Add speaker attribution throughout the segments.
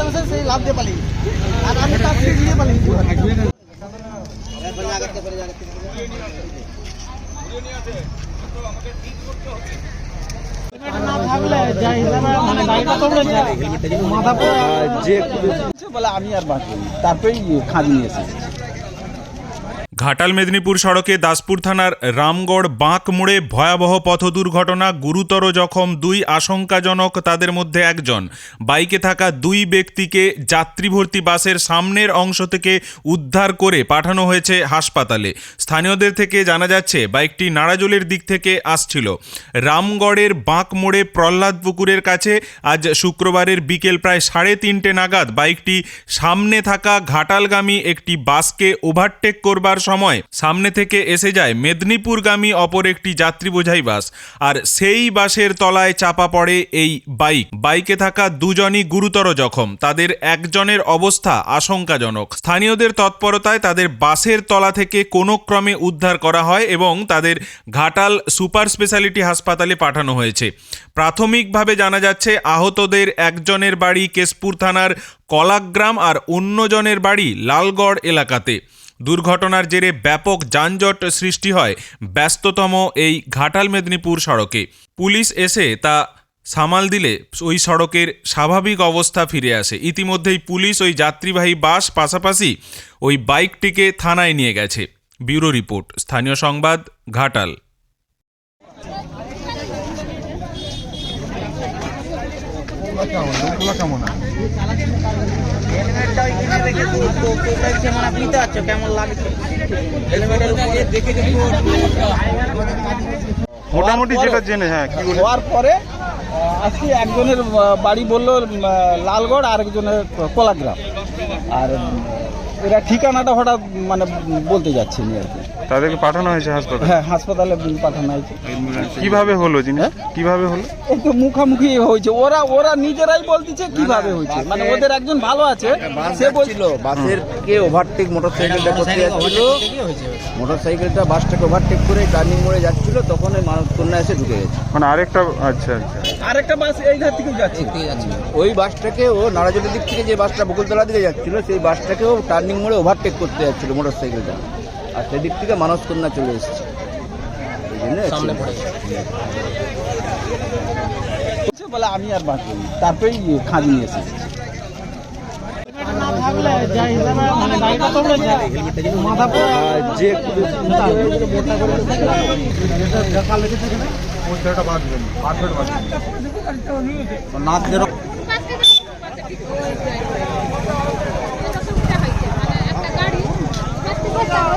Speaker 1: রাস্তা সেই লাভ দিয়ে পালিয়ে আর আমি তার সিট দিয়ে মানে
Speaker 2: যে বলে আমি আর বাঁচব তারপরেই খাঁজ নিয়ে এসেছি।
Speaker 3: ঘাটাল মেদিনীপুর সড়কে দাসপুর থানার রামগড় বাঁক মোড়ে ভয়াবহ পথ দুর্ঘটনা, গুরুতর জখম দুই, আশঙ্কাজনক তাদের মধ্যে একজন। বাইকে থাকা দুই ব্যক্তিকে যাত্রীভর্তি বাসের সামনের অংশ থেকে উদ্ধার করে পাঠানো হয়েছে হাসপাতালে। স্থানীয়দের থেকে জানা যাচ্ছে, বাইকটি নাড়াজোলের দিক থেকে আসছিল। রামগড়ের বাঁক মোড়ে প্রহ্লাদ পুকুরের কাছে আজ শুক্রবারের বিকেল প্রায় সাড়ে তিনটে নাগাদ বাইকটি সামনে থাকা ঘাটালগামী একটি বাসকে ওভারটেক করবার সময় সামনে থেকে এসে যায় মেদিনীপুরগামী অপর একটি যাত্রী বোঝাই বাস। আর সেই বাসের তলায় চাপা পড়ে এই বাইক। বাইকে থাকা দুজনই গুরুতর জখম। তাদের একজনের অবস্থা আশঙ্কাজনক। স্থানীয়দের তৎপরতায় তাদের বাসের তলা থেকে কোনো ক্রমে উদ্ধার করা হয় এবং তাদের ঘাটাল সুপার স্পেশালিটি হাসপাতালে পাঠানো হয়েছে। প্রাথমিকভাবে জানা যাচ্ছে, আহতদের একজনের বাড়ি কেশপুর থানার কলাগ্রাম আর অন্যজনের বাড়ি লালগড় এলাকাতে। দুর্ঘটনার জেরে ব্যাপক যানজট সৃষ্টি হয় ব্যস্ততম এই ঘাটাল মেদিনীপুর সড়কে। পুলিশ এসে তা সামাল দিলে ওই সড়কের স্বাভাবিক অবস্থা ফিরে আসে। ইতিমধ্যেই পুলিশ ওই যাত্রীবাহী বাস পাশাপাশি ওই বাইকটিকে থানায় নিয়ে গেছে। ব্যুরো রিপোর্ট, স্থানীয় সংবাদ, ঘাটাল।
Speaker 1: ওইখানে তো মানে কেমন লাগছে?
Speaker 4: মোটামুটি যেটা জেনে হ্যাঁ কি
Speaker 2: হওয়ার পরে আজকে একজনের বাড়ি বলল লালগড় আর একজনের কোলাগ্রাম। আর এরা ঠিকানাটা হঠাৎ মানে বলতে যাচ্ছে আর কি।
Speaker 4: তাদেরকে পাঠানো হয়েছে হাসপাতালে?
Speaker 2: হ্যাঁ হাসপাতালে পাঠানো হয়েছে।
Speaker 4: কীভাবে হলো জিনিস?
Speaker 2: হ্যাঁ?
Speaker 4: কীভাবে হলো?
Speaker 2: একটু মুখামুখি হয়েছে। ওরা ওরা নিজেরাই বলতেছে কীভাবে হয়েছে। মানে ওদের একজন ভালো আছে সে বলছিল
Speaker 5: বাসের কে ওভারটেক মোটরসাইকেলটা করতে যাচ্ছিল। মোটরসাইকেলটা বাসটাকে ওভারটেক করে টার্নিং মোড়ে যাচ্ছিল তখন ওই মানুষ কন্যা এসে ঢুকে গেছে।
Speaker 4: মানে আরেকটা আচ্ছা আচ্ছা।
Speaker 2: আরেকটা বাস এই ধার থেকে যাচ্ছে।
Speaker 5: ওই বাসটাকে ও নারাজলের দিক থেকে যে বাসটা বকুলতলা দিকে যাচ্ছিল সেই বাসটাকে ও টার্নিং মোড়ে ওভারটেক করতে যাচ্ছিল মোটরসাইকেলটা আর সেদিক থেকে মানব কন্যা চলে এসেছে। এই জন্য
Speaker 2: বলে আমি আর বাঁচব তারপরেই খাঁজ নিয়ে এসেছি।
Speaker 1: মানে
Speaker 2: যে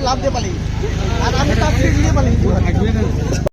Speaker 6: লাভ দিয়ে পালিয়েছি আর
Speaker 1: আমি তাপ দিয়ে নিয়ে